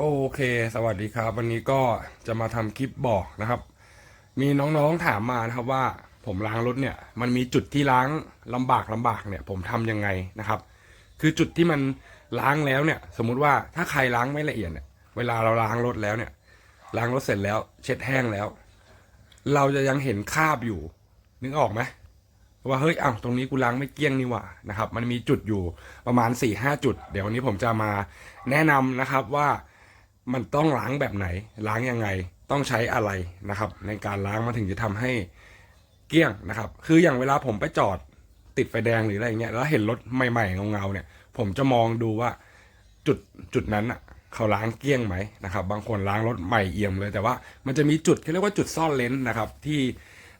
โอเค สวัสดีครับ วันนี้ก็จะมาทำคลิปบอกนะครับ มีน้องๆถามมานะครับว่าผมล้างรถเนี่ย มันมีจุดที่ล้างลำบากลำบากเนี่ย ผมทำยังไงนะครับ คือจุดที่มันล้างแล้วเนี่ย สมมุติว่าถ้าใครล้างไม่ละเอียดเนี่ย เวลาเราล้างรถแล้วเนี่ย ล้างรถเสร็จแล้ว เช็ดแห้งแล้ว เราจะยังเห็นคราบอยู่ นึกออกไหมว่าเฮ้ยอ้าวตรงนี้กูล้างไม่เกี้ยงนี่หว่านะครับ มันมีจุดอยู่ประมาณ4ี่ห้าจุด เดี๋ยววันนี้ผมจะมาแนะนำนะครับว่า มันต้องล้างแบบไหน ล้างยังไง ต้องใช้อะไรนะครับ ในการล้างมันถึงจะทำให้เกลี้ยงนะครับ คืออย่างเวลาผมไปจอดติดไฟแดงหรืออะไรเงี้ยแล้วเห็นรถใหม่ๆเงาๆเนี่ย ผมจะมองดูว่าจุดจุดนั้นอะเขาล้างเกลี้ยงไหมนะครับ บางคนล้างรถใหม่เอี่ยมเลย แต่ว่ามันจะมีจุดที่เรียกว่าจุดซ่อนเลนส์นะครับ ที่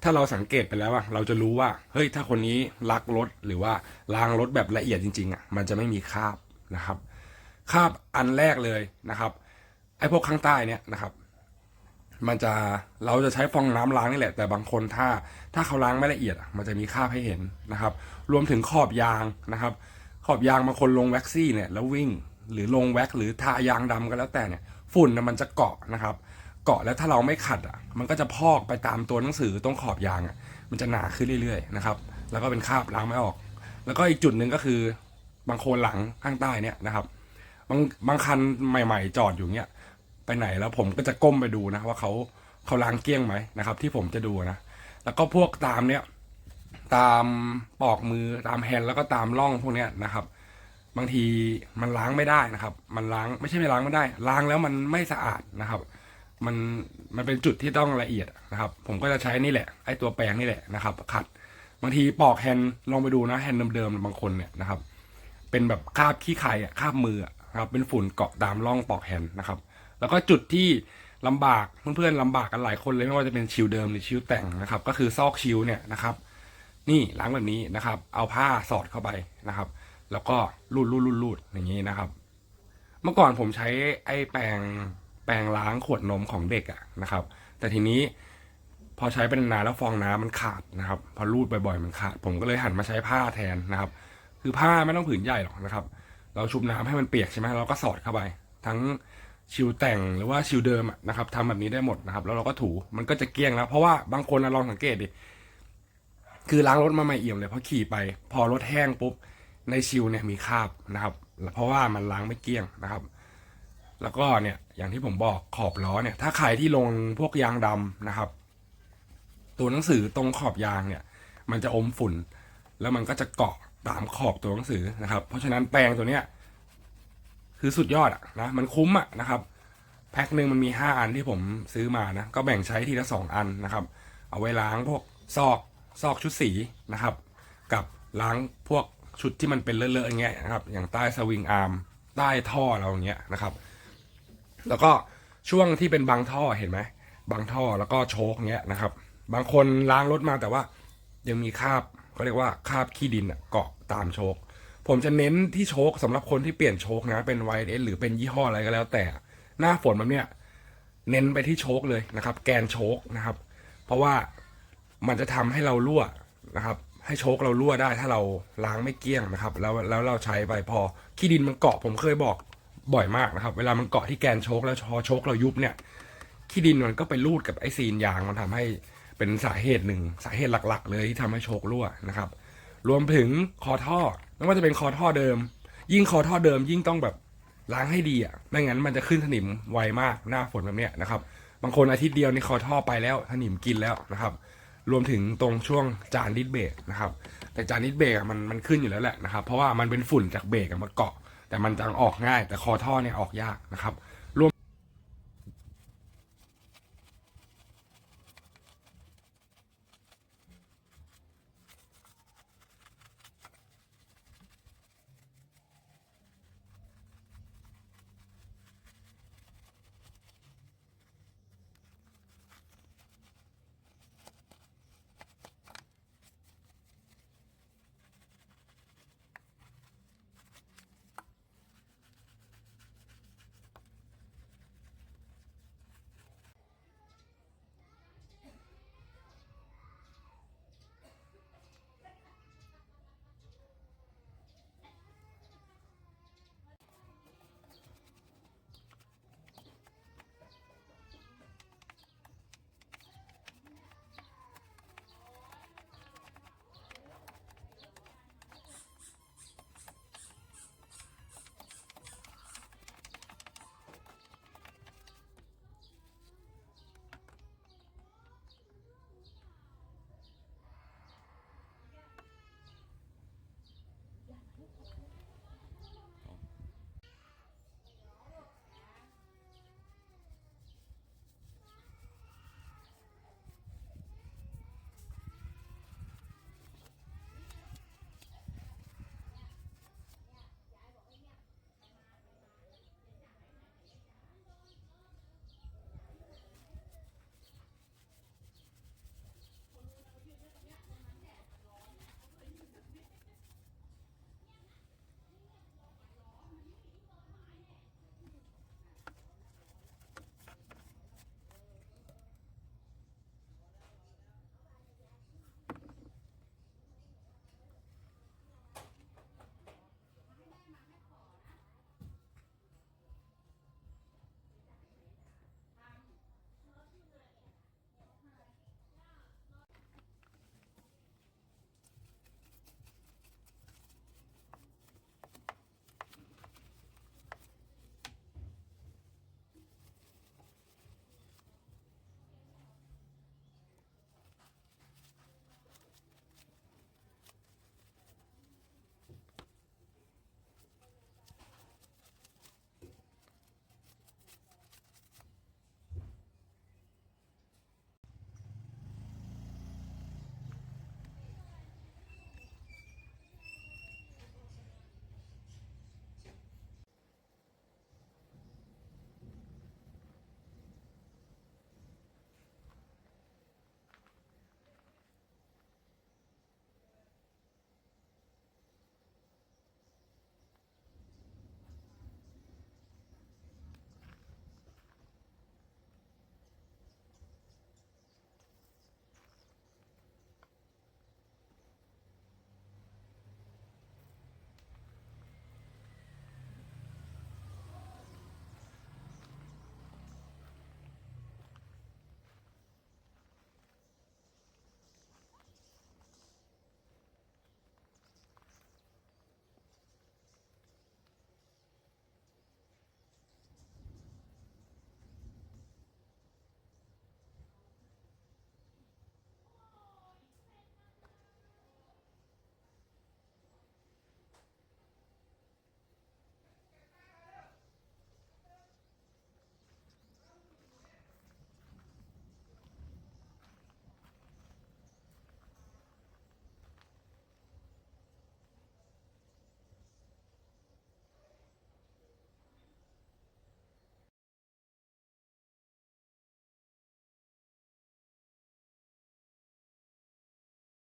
ถ้าเราสังเกตไปแล้วอะเราจะรู้ว่าเฮ้ยถ้าคนนี้ลักรถหรือว่าล้างรถแบบละเอียดจริงๆอะมันจะไม่มีคราบนะครับ คราบอันแรกเลยนะครับ ไอ้พวกข้างใต้เนี่ยนะครับ มันจะเราจะใช้ฟองน้ำล้างนี่แหละ แต่บางคนถ้าถ้าเขาล้างไม่ละเอียดอะมันจะมีคราบให้เห็นนะครับ รวมถึงขอบยางนะครับ ขอบยางบางคนลงแว็กซี่เนี่ยแล้ววิ่งหรือลงแว็กหรือทายางดำก็แล้วแต่เนี่ยฝุ่นน่ะมันจะเกาะนะครับ เกาะแล้วถ้าเราไม่ขัดอะมันก็จะพอกไปตามตัวหนังสือตรงขอบยางอะมันจะหนาขึ้นเรื่อยๆนะครับแล้วก็เป็นคราบล้างไม่ออก แล้วก็อีกจุดหนึ่งก็คือบางโคนหลังข้างใต้เนี่ยนะครับ บางบางคันใหม่ ๆ จอดอยู่เนี่ย ไปไหนแล้วผมก็จะก้มไปดูนะว่าเขาเขาล้างเกลี้ยงไหมนะครับ ที่ผมจะดูนะ แล้วก็พวกตามเนี่ยตามปอกมือตามแฮนด์แล้วก็ตามร่องพวกเนี้ยนะครับ บางทีมันล้างไม่ได้นะครับ มันล้างไม่ใช่ไม่ล้างไม่ได้ ล้างแล้วมันไม่สะอาดนะครับ มันมันเป็นจุดที่ต้องละเอียดนะครับ ผมก็จะใช้นี่แหละไอ้ตัวแปรงนี่แหละนะครับ ขัดบางทีปอกแฮนด์ลองไปดูนะแฮนด์เดิมๆบางคนเนี่ยนะครับ เป็นแบบคาบขี้ไข่อะคาบมืออะนะครับเป็นฝุ่นเกาะตามร่องปอกแฮนด์นะครับ แล้วก็จุดที่ลำบากเพื่อนๆลำบากกันหลายคนเลยไม่ว่าจะเป็นชิวเดิมหรือชิวแต่งนะครับ ก็คือซอกชิวเนี่ยนะครับ นี่ล้างแบบนี้นะครับ เอาผ้าสอดเข้าไปนะครับ แล้วก็รูดรูดรูดรูดอย่างนี้นะครับ เมื่อก่อนผมใช้ไอ้แปรงแปรงล้างขวดนมของเด็กอะนะครับ แต่ทีนี้พอใช้เป็นนานแล้วฟองน้ำมันขาดนะครับ พอรูดบ่อยๆมันขาด ผมก็เลยหันมาใช้ผ้าแทนนะครับ คือผ้าไม่ต้องผืนใหญ่หรอกนะครับ เราชุบน้ำให้มันเปียกใช่ไหมเราก็สอดเข้าไป ทั้ง ชิวแต่งหรือว่าชิวเดิมอะนะครับทำแบบนี้ได้หมดนะครับ แล้วเราก็ถูมันก็จะเกลี้ยงแล้ว เพราะว่าบางคนลองสังเกตดิคือล้างรถมาใหม่เอี่ยมเลยพอขี่ไป พอรถแห้งปุ๊บในชิวเนี่ยมีคราบนะครับ เพราะว่ามันล้างไม่เกลี้ยงนะครับ แล้วก็เนี่ยอย่างที่ผมบอกขอบล้อเนี่ย ถ้าใครที่ลงพวกยางดำนะครับ ตัวหนังสือตรงขอบยางเนี่ย มันจะอมฝุ่น แล้วมันก็จะเกาะตามขอบตัวหนังสือนะครับ เพราะฉะนั้นแปรงตัวเนี้ย คือสุดยอดอะนะมันคุ้มอะนะครับแพ็คหนึ่งมันมีห้าอันที่ผมซื้อมานะก็แบ่งใช้ทีละสองอันนะครับ เอาไว้ล้างพวกซอกซอกชุดสีนะครับ กับล้างพวกชุดที่มันเป็นเลอะๆอย่างเงี้ยนะครับ อย่างใต้สวิงอาร์มใต้ท่อเราอย่างเงี้ยนะครับ แล้วก็ช่วงที่เป็นบางท่อเห็นไหมบางท่อแล้วก็โชคเงี้ยนะครับ บางคนล้างรถมาแต่ว่ายังมีคราบเขาเรียกว่าคราบขี้ดินเกาะตามโชค ผมจะเน้นที่โชคสำหรับคนที่เปลี่ยนโชคนะ เป็น YS หรือเป็นยี่ห้ออะไรก็แล้ว แต่หน้าฝนแบบเนี้ยเน้นไปที่โชคเลยนะครับ แกนโชคนะครับ เพราะว่ามันจะทำให้เรารั่วนะครับ ให้โชคเรารั่วได้ถ้าเราล้างไม่เกี้ยงนะครับ แล้วแล้วเราใช้ไปพอขี้ดินมันเกาะผมเคยบอกบ่อยมากนะครับ เวลามันเกาะที่แกนโชคแล้วพอโชคเรายุบเนี่ยขี้ดินมันก็ไปรูดกับไอซีนยางมันทำให้เป็นสาเหตุหนึ่งสาเหตุหลัก ๆ เลยที่ทำให้โชครั่วนะครับ รวมถึงคอท่อ ไม่ว่าจะเป็นคอท่อเดิม ยิ่งคอท่อเดิมยิ่งต้องแบบล้างให้ดีอะไม่งั้นมันจะขึ้นสนิมไวมากหน้าฝนแบบเนี้ยนะครับ บางคนอาทิตย์เดียวนี่คอท่อไปแล้วสนิมกินแล้วนะครับ รวมถึงตรงช่วงจานดิสเบรกนะครับ แต่จานดิสเบรกอะมันมันขึ้นอยู่แล้วแหละนะครับ เพราะว่ามันเป็นฝุ่นจากเบรกอะมาเกาะ แต่มันจะออกง่าย แต่คอท่อเนี่ยออกยากนะครับ